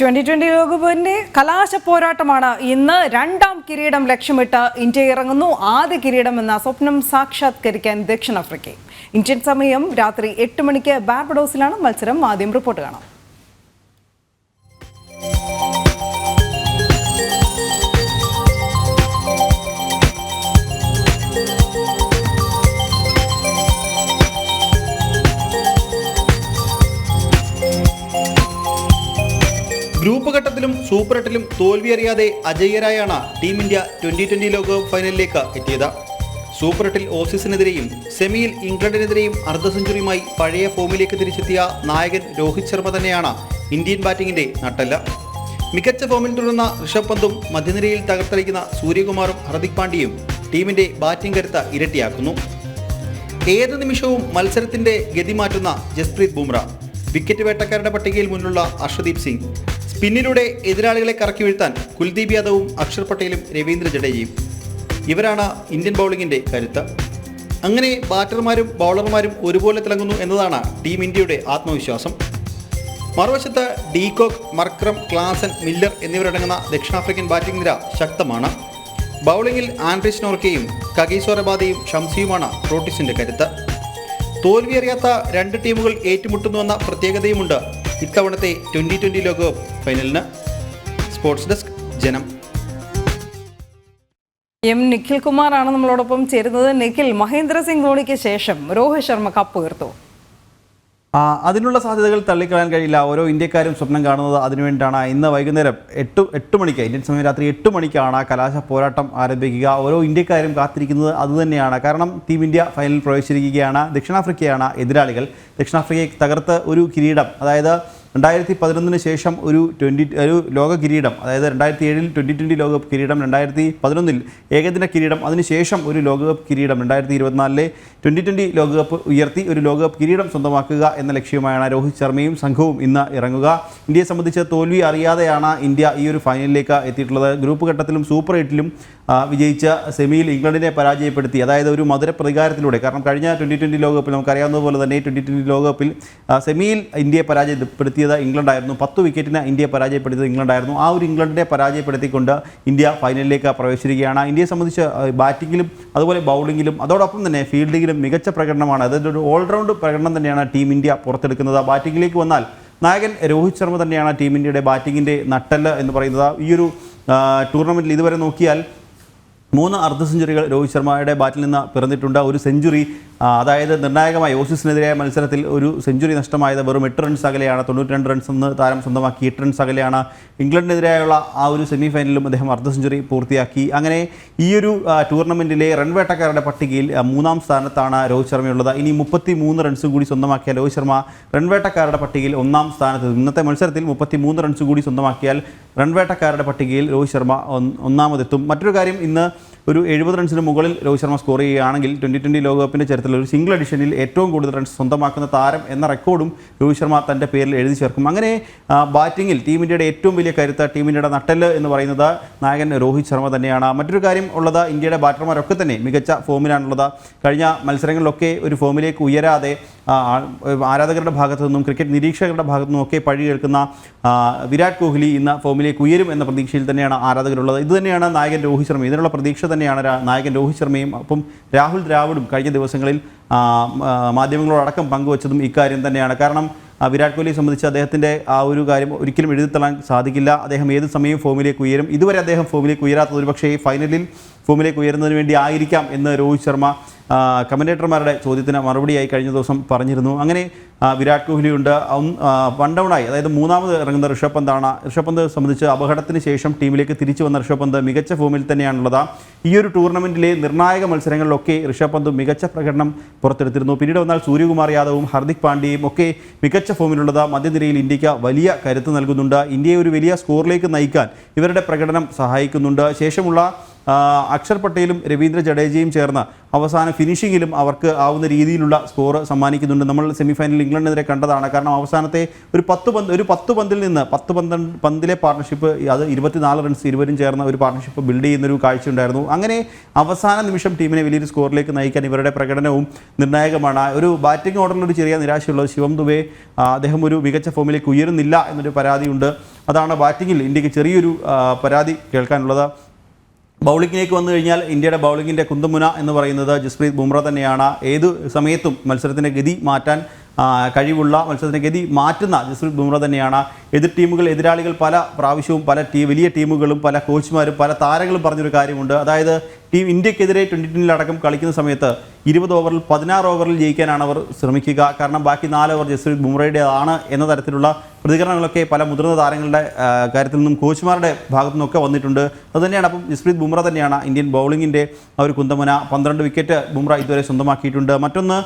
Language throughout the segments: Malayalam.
ട്വന്റി ട്വന്റി ലോകകപ്പിന്റെ കലാശ പോരാട്ടമാണ് ഇന്ന് രണ്ടാം കിരീടം ലക്ഷ്യമിട്ട് ഇന്ത്യ ഇറങ്ങുന്നു. ആദ്യ കിരീടം എന്ന സ്വപ്നം സാക്ഷാത്കരിക്കാൻ ദക്ഷിണാഫ്രിക്കയും. ഇന്ത്യൻ സമയം രാത്രി എട്ട് മണിക്ക് ബാർബഡോസിലാണ് മത്സരം. ആദ്യം റിപ്പോർട്ട് കാണാം. സൂപ്പർ എട്ടിലും തോൽവി അറിയാതെ അജയ്യരായാണ് ടീം ഇന്ത്യ ട്വന്റി ട്വന്റി ലോകകപ്പ് ഫൈനലിലേക്ക് എത്തിയത്. സൂപ്പർ എട്ടിൽ ഓസീസിനെതിരെയും സെമിയിൽ ഇംഗ്ലണ്ടിനെതിരെയും അർദ്ധ സെഞ്ചുറിയുമായി പഴയ ഫോമിലേക്ക് തിരിച്ചെത്തിയ നായകൻ രോഹിത് ശർമ്മ തന്നെയാണ് ഇന്ത്യൻ ബാറ്റിംഗിന്റെ നട്ടല്ല. മികച്ച ഫോമിൽ തുടർന്ന ഋഷഭ് പന്തും മധ്യനിരയിൽ തകർത്തടിക്കുന്ന സൂര്യകുമാറും ഹർദിക് പാണ്ഡ്യയും ടീമിന്റെ ബാറ്റിംഗ് കരുത്ത് ഇരട്ടിയാക്കുന്നു. ഏത് നിമിഷവും മത്സരത്തിന്റെ ഗതി മാറ്റുന്ന ജസ്പ്രീത് ബുംറ. വിക്കറ്റ് വേട്ടക്കാരുടെ പട്ടികയിൽ മുന്നിലുള്ള അർഷദീപ് സിംഗ് സ്പിന്നിലൂടെ എതിരാളികളെ കറക്കി വീഴ്ത്താൻ കുൽദീപ് യാദവും അക്ഷർ പട്ടേലും രവീന്ദ്ര ജഡേജയും. ഇവരാണ് ഇന്ത്യൻ ബൗളിങ്ങിന്റെ കരുത്ത്. അങ്ങനെ ബാറ്റർമാരും ബൗളർമാരും ഒരുപോലെ തിളങ്ങുന്നു എന്നതാണ് ടീം ഇന്ത്യയുടെ ആത്മവിശ്വാസം. മറുവശത്ത് ഡീകോക്ക് മർക്രം ക്ലാസൻ മില്ലർ എന്നിവരടങ്ങുന്ന ദക്ഷിണാഫ്രിക്കൻ ബാറ്റിംഗ് നിര ശക്തമാണ്. ബൗളിംഗിൽ ആൻഡ്രിസ് നോർക്കയും കഗീസ്വരബാദയും ഷംസിയുമാണ് പ്രോട്ടിസിന്റെ കരുത്ത്. തോൽവിയറിയാത്ത രണ്ട് ടീമുകൾ ഏറ്റുമുട്ടുന്നുവെന്ന പ്രത്യേകതയുമുണ്ട് ഇത്തവണത്തെ ട്വന്റി ട്വന്റി ലോകകപ്പ് ഫൈനലിന് sports desk Janam. M Nikhil കുമാറാണ് നമ്മളോടൊപ്പം ചേരുന്നത്. നിഖിൽ മഹേന്ദ്ര സിംഗ് ധോണിക്ക് ശേഷം രോഹിത് ശർമ്മ കപ്പ് ഉയർത്തു അതിനുള്ള സാധ്യതകൾ തള്ളിക്കളയാൻ കഴിയില്ല. ഓരോ ഇന്ത്യക്കാരും സ്വപ്നം കാണുന്നത് അതിനുവേണ്ടിയിട്ടാണ് ഇന്ന് വൈകുന്നേരം എട്ട് എട്ട് മണിക്ക് ഇന്ത്യൻ സമയം രാത്രി എട്ട് മണിക്കാണ് കലാശ പോരാട്ടം ആരംഭിക്കുക. ഓരോ ഇന്ത്യക്കാരും കാത്തിരിക്കുന്നത് അതുതന്നെയാണ് കാരണം ടീം ഇന്ത്യ ഫൈനലിൽ പ്രവേശിച്ചിരിക്കുകയാണ്. ദക്ഷിണാഫ്രിക്കയാണ് എതിരാളികൾ. ദക്ഷിണാഫ്രിക്കയെ തകർത്ത് ഒരു കിരീടം. അതായത് രണ്ടായിരത്തി പതിനൊന്നിന് ശേഷം ഒരു ട്വന്റി ഒരു ലോക കിരീടം അതായത് രണ്ടായിരത്തി ഏഴിൽ ട്വന്റി ട്വന്റി ലോകകപ്പ് കിരീടം രണ്ടായിരത്തി പതിനൊന്നിൽ ഏകദിന കിരീടം അതിനുശേഷം ഒരു ലോകകപ്പ് കിരീടം രണ്ടായിരത്തി ഇരുപത്തിനാലിലെ ട്വന്റി ട്വന്റി ലോകകപ്പ് ഉയർത്തി ഒരു ലോകകപ്പ് കിരീടം സ്വന്തമാക്കുക എന്ന ലക്ഷ്യവുമായാണ് രോഹിത് ശർമ്മയും സംഘവും ഇന്ന് ഇറങ്ങുക. ഇന്ത്യയെ സംബന്ധിച്ച് തോൽവി അറിയാതെയാണ് ഇന്ത്യ ഈ ഒരു ഫൈനലിലേക്ക് എത്തിയിട്ടുള്ളത്. ഗ്രൂപ്പ് ഘട്ടത്തിലും സൂപ്പർ എയ്റ്റിലും വിജയിച്ച സെമിയിൽ ഇംഗ്ലണ്ടിനെ പരാജയപ്പെടുത്തി. അതായത് ഒരു മധുര പ്രതികാരത്തിലൂടെ കാരണം കഴിഞ്ഞ ട്വന്റി ട്വന്റി ലോകകപ്പിൽ നമുക്കറിയാവുന്നതുപോലെ തന്നെ ട്വന്റി ട്വന്റി ലോകകപ്പിൽ സെമിയിൽ ഇന്ത്യയെ പരാജയപ്പെടുത്തിയത് ഇംഗ്ലണ്ടായിരുന്നു. പത്ത് വിക്കറ്റിന് ഇന്ത്യയെ പരാജയപ്പെടുത്തിയത് ഇംഗ്ലണ്ടായിരുന്നു. ആ ഒരു ഇംഗ്ലണ്ടിനെ പരാജയപ്പെടുത്തിക്കൊണ്ട് ഇന്ത്യ ഫൈനലിലേക്ക് പ്രവേശിക്കുകയാണ് ഇന്ത്യയെ സംബന്ധിച്ച് ബാറ്റിങ്ങിലും അതുപോലെ ബൗളിങ്ങിലും അതോടൊപ്പം തന്നെ ഫീൽഡിങ്ങിലും മികച്ച പ്രകടനമാണ്. അതായത് ഒരു ഓൾറൗണ്ട് പ്രകടനം തന്നെയാണ് ടീം ഇന്ത്യ പുറത്തെടുക്കുന്നത്. ബാറ്റിങ്ങിലേക്ക് വന്നാൽ നായകൻ രോഹിത് ശർമ്മ തന്നെയാണ് ടീം ഇന്ത്യയുടെ ബാറ്റിങ്ങിന്റെ നട്ടൽ എന്ന് പറയുന്നത്. ഈ ഒരു ടൂർണമെന്റിൽ ഇതുവരെ നോക്കിയാൽ മൂന്ന് അർദ്ധ സെഞ്ചുറികൾ രോഹിത് ശർമ്മയുടെ ബാറ്റിൽ നിന്ന് പിറന്നിട്ടുണ്ട്. ഒരു സെഞ്ചുറി അതായത് നിർണായകമായി ഓസീസിനെതിരായ മത്സരത്തിൽ ഒരു സെഞ്ചുറി നഷ്ടമായത് വെറും എട്ട് റൺസ് അകലെയാണ് തൊണ്ണൂറ്റി രണ്ട് റൺസ് എന്ന് താരം സ്വന്തമാക്കി എട്ട് റൺസ് അകലെയാണ്. ഇംഗ്ലണ്ടിനെതിരായുള്ള ആ ഒരു സെമി ഫൈനലിലും അദ്ദേഹം അർദ്ധ സെഞ്ചുറി പൂർത്തിയാക്കി. അങ്ങനെ ഈ ഒരു ടൂർണമെന്റിലെ റൺവേട്ടക്കാരുടെ പട്ടികയിൽ മൂന്നാം സ്ഥാനത്താണ് രോഹിത് ശർമ്മയുള്ളത്. ഇനി മുപ്പത്തി മൂന്ന് റൺസും കൂടി സ്വന്തമാക്കിയ രോഹിത് ശർമ്മ റൺവേട്ടക്കാരുടെ പട്ടികയിൽ ഒന്നാം സ്ഥാനത്ത് ഇന്നത്തെ മത്സരത്തിൽ മുപ്പത്തി മൂന്ന് റൺസ് കൂടി സ്വന്തമാക്കിയാൽ റൺവേട്ടക്കാരുടെ പട്ടികയിൽ രോഹിത് ശർമ്മ ഒന്നാമതെത്തും. മറ്റൊരു കാര്യം ഇന്ന് ഒരു എഴുപത് റൺസിന് മുകളിൽ രോഹിത് ശർമ്മ സ്കോർ ചെയ്യുകയാണെങ്കിൽ ട്വന്റി ട്വന്റി ലോകകപ്പിന്റെ ചരിത്രത്തിൽ ഒരു സിംഗിൾ എഡിഷനിൽ ഏറ്റവും കൂടുതൽ റൺസ് സ്വന്തമാക്കുന്ന താരം എന്ന റെക്കോർഡും രോഹിത് ശർമ്മ തന്റെ പേരിൽ എഴുതി ചേർക്കും. അങ്ങനെ ബാറ്റിങ്ങിൽ ടീം ഇന്ത്യയുടെ ഏറ്റവും വലിയ കരുത്ത് ടീം ഇന്ത്യയുടെ നട്ടൽ എന്ന് പറയുന്നത് നായകൻ രോഹിത് ശർമ്മ തന്നെയാണ്. മറ്റൊരു കാര്യം ഉള്ളത് ഇന്ത്യയുടെ ബാറ്റർമാരൊക്കെ തന്നെ മികച്ച ഫോമിലാണുള്ളത് കഴിഞ്ഞ മത്സരങ്ങളിലൊക്കെ ഒരു ഫോമിലേക്ക് ഉയരാതെ ആരാധകരുടെ ഭാഗത്തു നിന്നും ക്രിക്കറ്റ് നിരീക്ഷകരുടെ ഭാഗത്തു നിന്നും ഒക്കെ പഴി കേൾക്കുന്ന വിരാട് കോഹ്ലി ഇന്ന് ഫോമിലേക്ക് ഉയരും എന്ന പ്രതീക്ഷയിൽ തന്നെയാണ് ആരാധകരുള്ളത്. ഇതുതന്നെയാണ് നായകൻ രോഹിത് ശർമ്മ. ഇതിനുള്ള പ്രതീക്ഷ തന്നെയാണ് നായകൻ രോഹിത് ശർമ്മയും അപ്പം രാഹുൽ ദ്രാവിഡും കഴിഞ്ഞ ദിവസങ്ങളിൽ മാധ്യമങ്ങളോടക്കം പങ്കുവച്ചതും ഇക്കാര്യം തന്നെയാണ്. കാരണം വിരാട് കോഹ്ലിയെ സംബന്ധിച്ച് അദ്ദേഹത്തിന്റെ ആ ഒരു കാര്യം ഒരിക്കലും എഴുതിത്തള്ളാൻ സാധിക്കില്ല. അദ്ദേഹം ഏത് സമയവും ഫോമിലേക്ക് ഉയരും? ഇതുവരെ അദ്ദേഹം ഫോമിലേക്ക് ഉയരാത്തത് ഒരു പക്ഷേ ഫൈനലിൽ ഫോമിലേക്ക് ഉയരുന്നതിന് വേണ്ടി ആയിരിക്കാം എന്ന് രോഹിത് ശർമ്മ കമന്റേറ്റർമാരുടെ ചോദ്യത്തിന് മറുപടിയായി കഴിഞ്ഞ ദിവസം പറഞ്ഞിരുന്നു. അങ്ങനെ വിരാട് കോഹ്ലിയുണ്ട്. വൺ ഡൗണായി അതായത് മൂന്നാമത് ഇറങ്ങുന്ന ഋഷഭ് പന്താണ്. ഋഷഭ് പന്ത് സംബന്ധിച്ച് അപകടത്തിന് ശേഷം ടീമിലേക്ക് തിരിച്ചു വന്ന ഋഷഭ് പന്ത് മികച്ച ഫോമിൽ തന്നെയാണുള്ളത്. ഈ ഒരു ടൂർണമെന്റിലെ നിർണായക മത്സരങ്ങളിലൊക്കെ ഋഷഭ് പന്ത് മികച്ച പ്രകടനം പുറത്തെടുത്തിരുന്നു. പിന്നീട് വന്നാൽ സൂര്യകുമാർ യാദവും ഹർദിക് പാണ്ഡ്യയും ഒക്കെ മികച്ച ഫോമിലുള്ളത് മധ്യനിരയിൽ ഇന്ത്യയ്ക്ക് വലിയ കരുത്ത് നൽകുന്നുണ്ട്. ഇന്ത്യയെ ഒരു വലിയ സ്കോറിലേക്ക് നയിക്കാൻ ഇവരുടെ പ്രകടനം സഹായിക്കുന്നുണ്ട്. ശേഷമുള്ള അക്ഷർ പട്ടേലും രവീന്ദ്ര ജഡേജയും ചേർന്ന് അവസാന ഫിനിഷിങ്ങിലും അവർക്ക് ആവുന്ന രീതിയിലുള്ള സ്കോർ സമ്മാനിക്കുന്നുണ്ട്. നമ്മൾ സെമിഫൈനലിൽ ഇംഗ്ലണ്ടിനെതിരെ കണ്ടതാണ്. കാരണം അവസാനത്തെ ഒരു പത്ത് പന്ത് ഒരു പത്ത് പന്തിൽ നിന്ന് പത്ത് പന്ത്രണ്ട് പന്തിലെ പാർട്ണർഷിപ്പ് അത് ഇരുപത്തിനാല് റൺസ് ഇരുവരും ചേർന്ന ഒരു പാർട്ണർഷിപ്പ് ബിൽഡ് ചെയ്യുന്നൊരു കാഴ്ച ഉണ്ടായിരുന്നു. അങ്ങനെ അവസാന നിമിഷം ടീമിനെ വലിയൊരു സ്കോറിലേക്ക് നയിക്കാൻ ഇവരുടെ പ്രകടനവും നിർണായകമാണ്. ഒരു ബാറ്റിംഗ് ഓർഡറിൽ ഒരു ചെറിയ നിരാശയുള്ളത് ശിവം ദുബെ അദ്ദേഹം ഒരു മികച്ച ഫോമിലേക്ക് ഉയരുന്നില്ല എന്നൊരു പരാതിയുണ്ട്. അതാണ് ബാറ്റിങ്ങിൽ ഇന്ത്യയ്ക്ക് ചെറിയൊരു പരാതി കേൾക്കാനുള്ളത്. ബൗളിങ്ങിലേക്ക് വന്നു കഴിഞ്ഞാൽ ഇന്ത്യയുടെ ബൗളിങ്ങിന്റെ കുന്തമുന എന്ന് പറയുന്നത് ജസ്പ്രീത് ബുംറ തന്നെയാണ്. ഏത് സമയത്തും മത്സരത്തിന്റെ ഗതി മാറ്റാൻ കഴിവുള്ള മത്സരത്തിന്റെ ഗതി മാറ്റുന്ന ജസ്പ്രീത് ബുംറ തന്നെയാണ്. എതിർ ടീമുകൾ എതിരാളികൾ പല പ്രാവശ്യവും പല ടീ വലിയ ടീമുകളും പല കോച്ചുമാരും പല താരങ്ങളും പറഞ്ഞൊരു കാര്യമുണ്ട്. അതായത് ടീം ഇന്ത്യക്കെതിരെ ട്വന്റി ട്വന്റിലടക്കം കളിക്കുന്ന സമയത്ത് ഇരുപത് ഓവറിൽ പതിനാറ് ഓവറിൽ ജയിക്കാനാണ് അവർ ശ്രമിക്കുക. കാരണം ബാക്കി നാല് ഓവർ ജസ്പ്രീത് ബുംറയുടേതാണ് എന്ന തരത്തിലുള്ള പ്രതികരണങ്ങളൊക്കെ പല മുതിർന്ന താരങ്ങളുടെ കാര്യത്തിൽ നിന്നും കോച്ചുമാരുടെ ഭാഗത്തു നിന്നൊക്കെ വന്നിട്ടുണ്ട്. അതുതന്നെയാണ്. അപ്പം ജസ്പ്രീത് ബുംറ തന്നെയാണ് ഇന്ത്യൻ ബൗളിങ്ങിന്റെ ഒരു കുന്തമുന. പന്ത്രണ്ട് വിക്കറ്റ് ബുംറ ഇതുവരെ സ്വന്തമാക്കിയിട്ടുണ്ട്. മറ്റൊന്ന്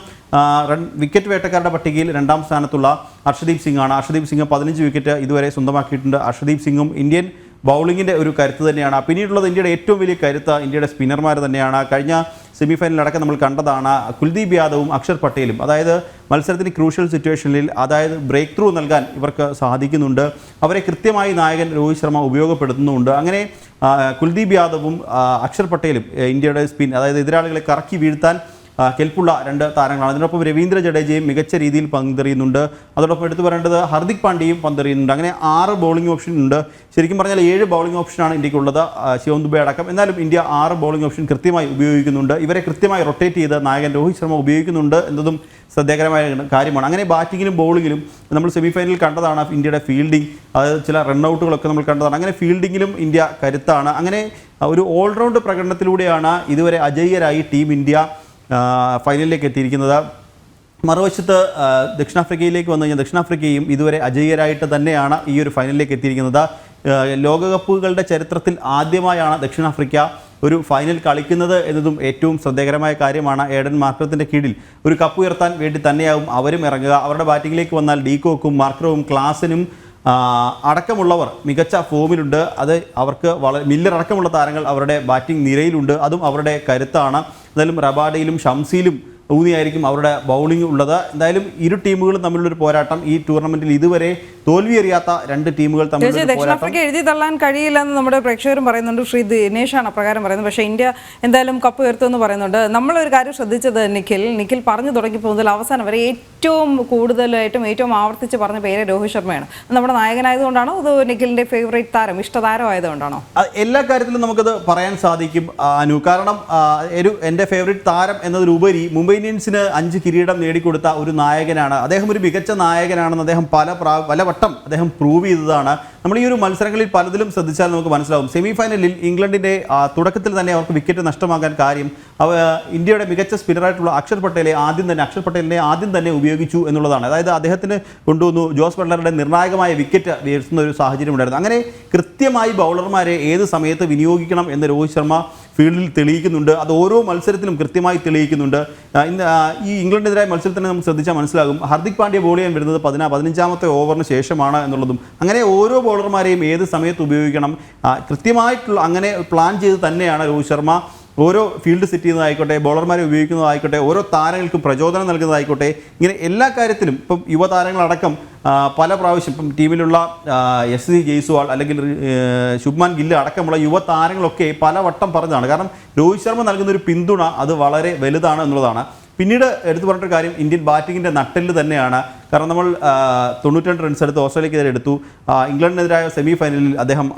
റൺ വിക്കറ്റ് വേട്ടക്കാരുടെ പട്ടികയിൽ രണ്ടാം സ്ഥാനത്തുള്ള അർഷദീപ് സിംഗ് ആണ് അർഷദീപ് സിംഗ് പതിനഞ്ച് വിക്കറ്റ് ഇതുവരെ സ്വന്തമാക്കിയിട്ടുണ്ട്. അർഷദീപ് സിംഗും ഇന്ത്യൻ ബൗളിങ്ങിന്റെ ഒരു കരുത്ത് തന്നെയാണ്. പിന്നീടുള്ളത് ഇന്ത്യയുടെ ഏറ്റവും വലിയ കരുത്ത് ഇന്ത്യയുടെ സ്പിന്നർമാർ തന്നെയാണ്. കഴിഞ്ഞ സെമിഫൈനലടക്കം നമ്മൾ കണ്ടതാണ് കുൽദീപ് യാദവും അക്ഷർ പട്ടേലും. അതായത് മത്സരത്തിന് ക്രൂഷ്യൽ സിറ്റുവേഷനിൽ അതായത് ബ്രേക്ക് ത്രൂ നൽകാൻ ഇവർക്ക് സാധിക്കുന്നുണ്ട്. അവരെ കൃത്യമായി നായകൻ രോഹിത് ശർമ്മ ഉപയോഗപ്പെടുത്തുന്നുമുണ്ട് അങ്ങനെ കുൽദീപ് യാദവും അക്ഷർ പട്ടേലും ഇന്ത്യയുടെ സ്പിൻ അതായത് എതിരാളികളെ കറക്കി വീഴ്ത്താൻ കെൽപ്പുള്ള രണ്ട് താരങ്ങളാണ്. അതിനൊപ്പം രവീന്ദ്ര ജഡേജയും മികച്ച രീതിയിൽ പന്തെറിയുന്നുണ്ട്. അതോടൊപ്പം എടുത്തു പറയേണ്ടത് ഹർദിക് പാണ്ഡ്യയും പന്തെറിയുന്നുണ്ട്. അങ്ങനെ ആറ് ബൗളിംഗ് ഓപ്ഷൻ ഉണ്ട്. ശരിക്കും പറഞ്ഞാൽ ഏഴ് ബൗളിംഗ് ഓപ്ഷനാണ് ഇന്ത്യക്കുള്ളത് ശിവം ദുബൈ അടക്കം. എന്നാലും ഇന്ത്യ ആറ് ബൗളിംഗ് ഓപ്ഷൻ കൃത്യമായി ഉപയോഗിക്കുന്നുണ്ട്. ഇവരെ കൃത്യമായി റൊട്ടേറ്റ് ചെയ്ത് നായകൻ രോഹിത് ശർമ്മ ഉപയോഗിക്കുന്നുണ്ട് എന്നതും ശ്രദ്ധേയകരമായ കാര്യമാണ്. അങ്ങനെ ബാറ്റിങ്ങിലും ബൗളിങ്ങിലും നമ്മൾ സെമിഫൈനലിൽ കണ്ടതാണ് ഇന്ത്യയുടെ ഫീൽഡിംഗ് അതായത് ചില റണ്ണൗട്ടുകളൊക്കെ നമ്മൾ കണ്ടതാണ്. അങ്ങനെ ഫീൽഡിങ്ങിലും ഇന്ത്യ കരുത്താണ്. അങ്ങനെ ഒരു ഓൾറൗണ്ട് പ്രകടനത്തിലൂടെയാണ് ഇതുവരെ അജയ്യരായി ടീം ഇന്ത്യ. ഫൈനലിലേക്ക് എത്തിയിരിക്കുന്നത്. മറുവശത്ത് ദക്ഷിണാഫ്രിക്കയിലേക്ക് വന്നു കഴിഞ്ഞാൽ ദക്ഷിണാഫ്രിക്കയും ഇതുവരെ അജയ്യരായിട്ട് തന്നെയാണ് ഈ ഒരു ഫൈനലിലേക്ക് എത്തിയിരിക്കുന്നത്. ലോകകപ്പുകളുടെ ചരിത്രത്തിൽ ആദ്യമായാണ് ദക്ഷിണാഫ്രിക്ക ഒരു ഫൈനൽ കളിക്കുന്നത് എന്നതും ഏറ്റവും ശ്രദ്ധേയകരമായ കാര്യമാണ്. ഏഡൻ മാർക്രത്തിന്റെ കീഴിൽ ഒരു കപ്പ് ഉയർത്താൻ വേണ്ടി തന്നെയാവും അവരും ഇറങ്ങുക. അവരുടെ ബാറ്റിങ്ങിലേക്ക് വന്നാൽ ഡീകോക്കും മാർക്രവും ക്ലാസിനും അടക്കമുള്ളവർ മികച്ച ഫോമിലുണ്ട്. അത് അവർക്ക് വളരെ മില്ലർ അടക്കമുള്ള താരങ്ങൾ അവരുടെ ബാറ്റിംഗ് നിരയിലുണ്ട്. അതും അവരുടെ കരുത്താണ്. എന്തായാലും റബാഡയിലും ഷംസിയിലും ഊന്നിയായിരിക്കും അവരുടെ ബൗളിംഗ് ഉള്ളത്. എന്തായാലും ഇരു ടീമുകളും തമ്മിലുള്ളൊരു പോരാട്ടം. ഈ ടൂർണമെന്റിൽ ഇതുവരെ തോൽവി അറിയാത്ത രണ്ട് ടീമുകൾ തമ്മിൽ ദക്ഷിണാഫ്രിക്ക എഴുതി തള്ളാൻ കഴിയില്ലെന്ന് നമ്മുടെ പ്രേക്ഷകരും പറയുന്നുണ്ട്. ശ്രീ ദിനേശാണ് അപ്രകാരം പറയുന്നത്. പക്ഷേ ഇന്ത്യ എന്തായാലും കപ്പ് ഉയർത്തുമെന്ന് പറയുന്നുണ്ട്. നമ്മളൊരു കാര്യം ശ്രദ്ധിച്ചത് നിഖിൽ. നിഖിൽ പറഞ്ഞു തുടങ്ങിയപ്പോൾ മുതൽ അവസാനം വരെ ഏറ്റവും കൂടുതലായിട്ടും ഏറ്റവും ആവർത്തിച്ച് പറഞ്ഞ പേര് രോഹിത് ശർമ്മയാണ്. നമ്മുടെ നായകനായതുകൊണ്ടാണോ? അതോ നിഖിലിന്റെ ഫേവറേറ്റ് താരം ഇഷ്ടതാരം ആയതുകൊണ്ടാണോ എല്ലാ കാര്യത്തിലും നമുക്കത് പറയാൻ സാധിക്കും അനു. കാരണം എന്റെ ഒരു എന്റെ ഫേവറേറ്റ് താരം എന്നതിലുപരി മുംബൈ ഇന്ത്യൻസിന് അഞ്ച് കിരീടം നേടിക്കൊടുത്ത ഒരു നായകനാണ്. അദ്ദേഹം ഒരു മികച്ച നായകനാണെന്ന് അദ്ദേഹം പല പ്രാ പലവട്ടം അദ്ദേഹം പ്രൂവ് ചെയ്തതാണ്. നമ്മൾ ഈ ഒരു മത്സരങ്ങളിൽ പലതിലും ശ്രദ്ധിച്ചാൽ നമുക്ക് മനസ്സിലാവും. സെമി ഫൈനലിൽ ഇംഗ്ലണ്ടിന്റെ തുടക്കത്തിൽ തന്നെ അവർക്ക് വിക്കറ്റ് നഷ്ടമാകാൻ കാര്യം അവ ഇന്ത്യയുടെ മികച്ച സ്പിന്നറായിട്ടുള്ള അക്ഷർ പട്ടേലെ ആദ്യം തന്നെ അക്ഷർ പട്ടേലിനെ ആദ്യം തന്നെ ഉപയോഗിച്ചു എന്നുള്ളതാണ്. അതായത് അദ്ദേഹത്തിന് കൊണ്ടുവന്നു ജോസ് ബട്ട്ലറുടെ നിർണായകമായ വിക്കറ്റ് വീഴ്ത്തുന്ന ഒരു സാഹചര്യം ഉണ്ടായിരുന്നു. അങ്ങനെ കൃത്യമായി ബൗളർമാരെ ഏത് സമയത്ത് വിനിയോഗിക്കണം എന്ന് രോഹിത് ശർമ്മ ഫീൽഡിൽ തെളിയിക്കുന്നുണ്ട്. അത് ഓരോ മത്സരത്തിലും കൃത്യമായി തെളിയിക്കുന്നുണ്ട്. ഇന്ന് ഈ ഇംഗ്ലണ്ടിനെതിരായ മത്സരത്തിൽ നമുക്ക് ശ്രദ്ധിച്ചാൽ മനസ്സിലാകും. ഹർദിക് പാണ്ഡ്യ ബോൾ ചെയ്യാൻ വരുന്നത് പതിനാ പതിനഞ്ചാമത്തെ ഓവറിന് ശേഷമാണ് എന്നുള്ളതും. അങ്ങനെ ഓരോ ബൗളർമാരെയും ഏത് സമയത്ത് ഉപയോഗിക്കണം? കൃത്യമായിട്ടുള്ള അങ്ങനെ പ്ലാൻ ചെയ്ത് തന്നെയാണ് രോഹിത് ശർമ്മ ഓരോ ഫീൽഡ് സെറ്റ് ചെയ്യുന്നതായിക്കോട്ടെ ബോളർമാരെ ഉപയോഗിക്കുന്നതായിക്കോട്ടെ ഓരോ താരങ്ങൾക്കും പ്രചോദനം നൽകുന്നതായിക്കോട്ടെ ഇങ്ങനെ എല്ലാ കാര്യത്തിലും ഇപ്പം യുവതാരങ്ങളടക്കം പല പ്രാവശ്യം ഇപ്പം ടീമിലുള്ള എസ് സി ജയ്സ്വാൾ അല്ലെങ്കിൽ ശുഭ്മാൻ ഗില്ല് അടക്കമുള്ള യുവതാരങ്ങളൊക്കെ പലവട്ടം പറഞ്ഞതാണ്. കാരണം രോഹിത് ശർമ്മ നൽകുന്ന ഒരു പിന്തുണ അത് വളരെ വലുതാണ് എന്നുള്ളതാണ്. പിന്നീട് എടുത്തു പറഞ്ഞിട്ടൊരു കാര്യം ഇന്ത്യൻ ബാറ്റിങ്ങിന്റെ നട്ടെല്ല് തന്നെയാണ്. കാരണം നമ്മൾ തൊണ്ണൂറ്റി റൺസ് എടുത്ത് ഓസ്ട്രേലിയക്കെതിരെ എടുത്തു. ഇംഗ്ലണ്ടിനെതിരായ സെമി ഫൈനലിൽ അദ്ദേഹം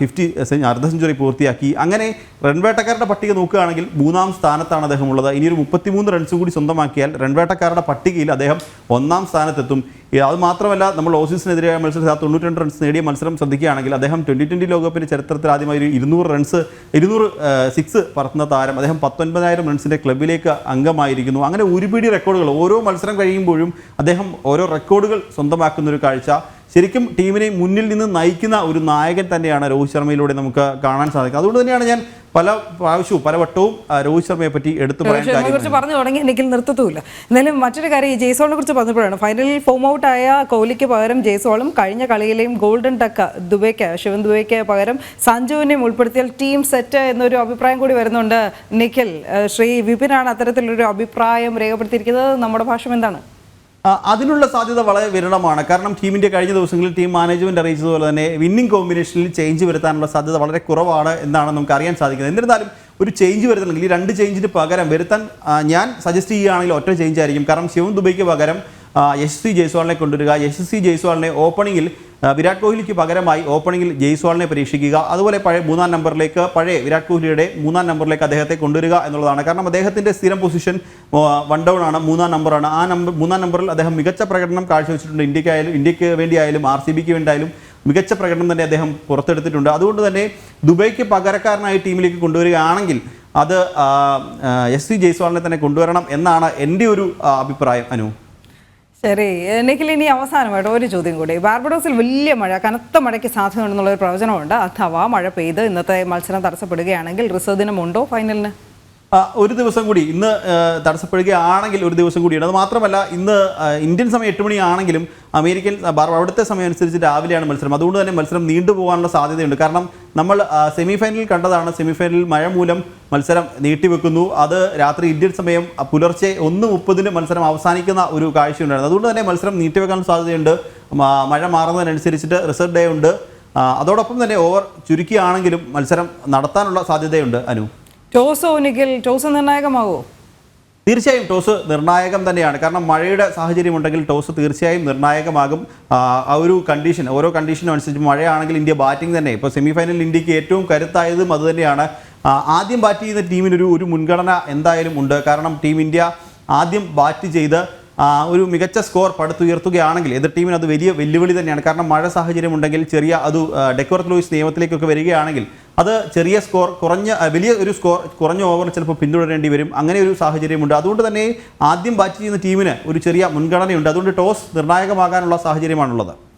ഫിഫ്റ്റി അർദ്ധ സെഞ്ചുറി പൂർത്തിയാക്കി. അങ്ങനെ റൺവേട്ടക്കാരുടെ പട്ടിക നോക്കുകയാണെങ്കിൽ മൂന്നാം സ്ഥാനത്താണ് അദ്ദേഹം ഉള്ളത് ഇനിയൊരു മുപ്പത്തിമൂന്ന് റൺസ് കൂടി സ്വന്തമാക്കിയാൽ റൺവേട്ടക്കാരുടെ പട്ടികയിൽ അദ്ദേഹം ഒന്നാം സ്ഥാനത്തെത്തും. അത് മാത്രമല്ല നമ്മൾ ഓസീസിനെതിരായ മത്സരത്തിൽ ആ തൊണ്ണൂറ്റിരണ്ട് റൺസ് നേടിയ മത്സരം ശ്രദ്ധിക്കുകയാണെങ്കിൽ അദ്ദേഹം ട്വന്റി ട്വന്റി ലോകകപ്പിന്റെ ചരിത്രത്തിൽ ആദ്യമായി ഒരു ഇരുന്നൂറ് റൺസ് ഇരുന്നൂറ് സിക്സ് പറത്തുന്ന താരം. അദ്ദേഹം പത്തൊൻപതിനായിരം റൺസിന്റെ ക്ലബിലേക്ക് അംഗമായിരിക്കുന്നു. അങ്ങനെ ഒരുപിടി റെക്കോർഡുകൾ ഓരോ മത്സരം കഴിയുമ്പോഴും അദ്ദേഹം ഓരോ റെക്കോർഡുകൾ സ്വന്തമാക്കുന്ന ഒരു കാഴ്ച. ശരിക്കും ടീമിനെ മുന്നിൽ നിന്ന് നയിക്കുന്ന ഒരു നായകൻ തന്നെയാണ് രോഹിത് ശർമ്മയിലൂടെ നമുക്ക് കാണാൻ സാധിക്കുന്നത് അതുകൊണ്ട് തന്നെയാണ് ഞാൻ പല പ്രാവശ്യവും പല വട്ടവും രോഹിത് ശർമ്മയെ പറ്റി എടുത്തു കുറിച്ച് പറഞ്ഞു തുടങ്ങി എനിക്ക് നിർത്തത്തുമില്ല. എന്നാലും മറ്റൊരു കാര്യം ഈ ജയ്സോളിനെ കുറിച്ച് പറഞ്ഞപ്പോഴാണ്. ഫൈനലിൽ ഫോം ഔട്ട് ആയ കോഹ്ലിക്ക് പകരം ജയ്സോളും കഴിഞ്ഞ കളിയിലെയും ഗോൾഡൻ ടക്ക ദുബൈക്ക് ശിവൻ ദുബൈക്ക് പകരം സഞ്ജുവിനെയും ഉൾപ്പെടുത്തിയാൽ ടീം സെറ്റ് എന്നൊരു അഭിപ്രായം കൂടി വരുന്നുണ്ട് നിഖിൽ. ശ്രീ വിപിനാണ് അത്തരത്തിലൊരു അഭിപ്രായം രേഖപ്പെടുത്തിയിരിക്കുന്നത്. നമ്മുടെ ഭാഷ എന്താണ് അതിനുള്ള സാധ്യത വളരെ വിരളമാണ്. കാരണം ടീമിന്റെ കഴിഞ്ഞ ദിവസങ്ങളിൽ ടീം മാനേജ്മെന്റ് അറിയിച്ചതുപോലെ തന്നെ വിന്നിംഗ് കോമ്പിനേഷനിൽ ചേഞ്ച് വരുത്താനുള്ള സാധ്യത വളരെ കുറവാണ് എന്നാണ് നമുക്ക് അറിയാൻ സാധിക്കുന്നത്. എന്നിരുന്നാലും ഒരു ചേഞ്ച് വരുത്തണമെങ്കിൽ ഈ രണ്ട് ചേഞ്ചിന് പകരം വരുത്താൻ ഞാൻ സജസ്റ്റ് ചെയ്യുകയാണെങ്കിൽ ഒറ്റ ചേഞ്ച് ആയിരിക്കും. കാരണം ശിവം ദുബൈക്ക് പകരം യശസ്വി ജയ്സ്വാളിനെ കൊണ്ടുവരിക. യശസ്വി ജയ്സ്വാളിനെ ഓപ്പണിംഗിൽ ആ, വിരാട് കോഹ്ലിക്ക് പകരമായി ഓപ്പണിംഗിൽ ജയ്സ്വാളിനെ പരീക്ഷിക്കുക. അതുപോലെ പഴയ മൂന്നാം നമ്പറിലേക്ക് പഴയ വിരാട് കോഹ്ലിയുടെ മൂന്നാം നമ്പറിലേക്ക് അദ്ദേഹത്തെ കൊണ്ടുവരിക എന്നുള്ളതാണ്. കാരണം അദ്ദേഹത്തിന്റെ സ്ഥിരം പൊസിഷൻ വൺ ഡൗൺ ആണ് മൂന്നാം നമ്പറാണ് ആ നമ്പർ മൂന്നാം നമ്പറിൽ അദ്ദേഹം മികച്ച പ്രകടനം കാഴ്ചവെച്ചിട്ടുണ്ട്. ഇന്ത്യക്കായാലും ഇന്ത്യയ്ക്ക് വേണ്ടിയായാലും ആർ സി ബിക്ക് വേണ്ടിയായാലും മികച്ച പ്രകടനം തന്നെ അദ്ദേഹം പുറത്തെടുത്തിട്ടുണ്ട്. അതുകൊണ്ട് തന്നെ ദുബൈക്ക് പകരക്കാരനായി ടീമിലേക്ക് കൊണ്ടുവരികയാണെങ്കിൽ അത് എസ് സി ജയ്സ്വാളിനെ തന്നെ കൊണ്ടുവരണം എന്നാണ് എന്റെ ഒരു അഭിപ്രായം. അനു? ശരി. നിഖിൽ ഇനി അവസാനമായിട്ട് ഒരു ചോദ്യം കൂടി. ബാർബഡോസിൽ വലിയ മഴ കനത്ത മഴയ്ക്ക് സാധ്യതയുണ്ടെന്നുള്ള ഒരു പ്രവചനമുണ്ട്. അഥവാ മഴ പെയ്ത് ഇന്നത്തെ മത്സരം തടസ്സപ്പെടുകയാണെങ്കിൽ റിസർവ് ദിനമുണ്ടോ ഫൈനലിന്? ഒരു ദിവസം കൂടി. ഇന്ന് തടസ്സപ്പെടുകയാണെങ്കിൽ ഒരു ദിവസം കൂടിയാണ് അത് മാത്രമല്ല ഇന്ന് ഇന്ത്യൻ സമയം എട്ട് മണിയാണെങ്കിലും അമേരിക്കൻ അവിടുത്തെ സമയം അനുസരിച്ച് രാവിലെയാണ് മത്സരം. അതുകൊണ്ട് തന്നെ മത്സരം നീണ്ടുപോകാനുള്ള സാധ്യതയുണ്ട്. കാരണം നമ്മൾ സെമി ഫൈനലിൽ കണ്ടതാണ്. സെമി ഫൈനലിൽ മഴ മൂലം മത്സരം നീട്ടിവെക്കുന്നു. അത് രാത്രി ഇന്ത്യൻ സമയം പുലർച്ചെ ഒന്ന് മുപ്പതിന് മത്സരം അവസാനിക്കുന്ന ഒരു കാഴ്ചയുണ്ടായിരുന്നു. അതുകൊണ്ട് തന്നെ മത്സരം നീട്ടിവെക്കാൻ സാധ്യതയുണ്ട്. മഴ മാറുന്നതിനനുസരിച്ചിട്ട് റിസർവ് ഡേ ഉണ്ട്. അതോടൊപ്പം തന്നെ ഓവർ ചുരുക്കിയാണെങ്കിലും മത്സരം നടത്താനുള്ള സാധ്യതയുണ്ട് അനു. ടോസ് ഒന്നുകിൽ ടോസ് നിർണായകമാവോ? തീർച്ചയായും ടോസ് നിർണായകം തന്നെയാണ്. കാരണം മഴയുടെ സാഹചര്യം ഉണ്ടെങ്കിൽ ടോസ് തീർച്ചയായും നിർണായകമാകും. ആ, ഒരു കണ്ടീഷൻ ഓരോ കണ്ടീഷനും അനുസരിച്ച് മഴയാണെങ്കിൽ ഇന്ത്യ ബാറ്റിംഗ് തന്നെ. ഇപ്പോൾ സെമി ഫൈനലിൽ ഇന്ത്യയ്ക്ക് ഏറ്റവും കരുത്തായതും അതുതന്നെയാണ് ആദ്യം ബാറ്റ് ചെയ്യുന്ന ടീമിനൊരു ഒരു മുൻഗണന എന്തായാലും ഉണ്ട്. കാരണം ടീം ഇന്ത്യ ആദ്യം ബാറ്റ് ചെയ്ത് ഒരു മികച്ച സ്കോർ പടുത്തുയർത്തുകയാണെങ്കിൽ എതിർ ടീമിന് അത് വലിയ വെല്ലുവിളി തന്നെയാണ്. കാരണം മഴ സാഹചര്യം ഉണ്ടെങ്കിൽ ചെറിയ അത് ഡെക്കോർത്ത് ലൂയിസ് നിയമത്തിലേക്കൊക്കെ വരികയാണെങ്കിൽ അത് ചെറിയ സ്കോർ കുറഞ്ഞ വലിയ ഒരു സ്കോർ കുറഞ്ഞ ഓവർ ചിലപ്പോൾ പിന്തുടരേണ്ടി വരും. അങ്ങനെ ഒരു സാഹചര്യമുണ്ട്. അതുകൊണ്ട് തന്നെ ആദ്യം ബാറ്റ് ചെയ്യുന്ന ടീമിന് ഒരു ചെറിയ മുൻഗണനയുണ്ട്. അതുകൊണ്ട് ടോസ് നിർണായകമാകാനുള്ള സാഹചര്യമാണുള്ളത്.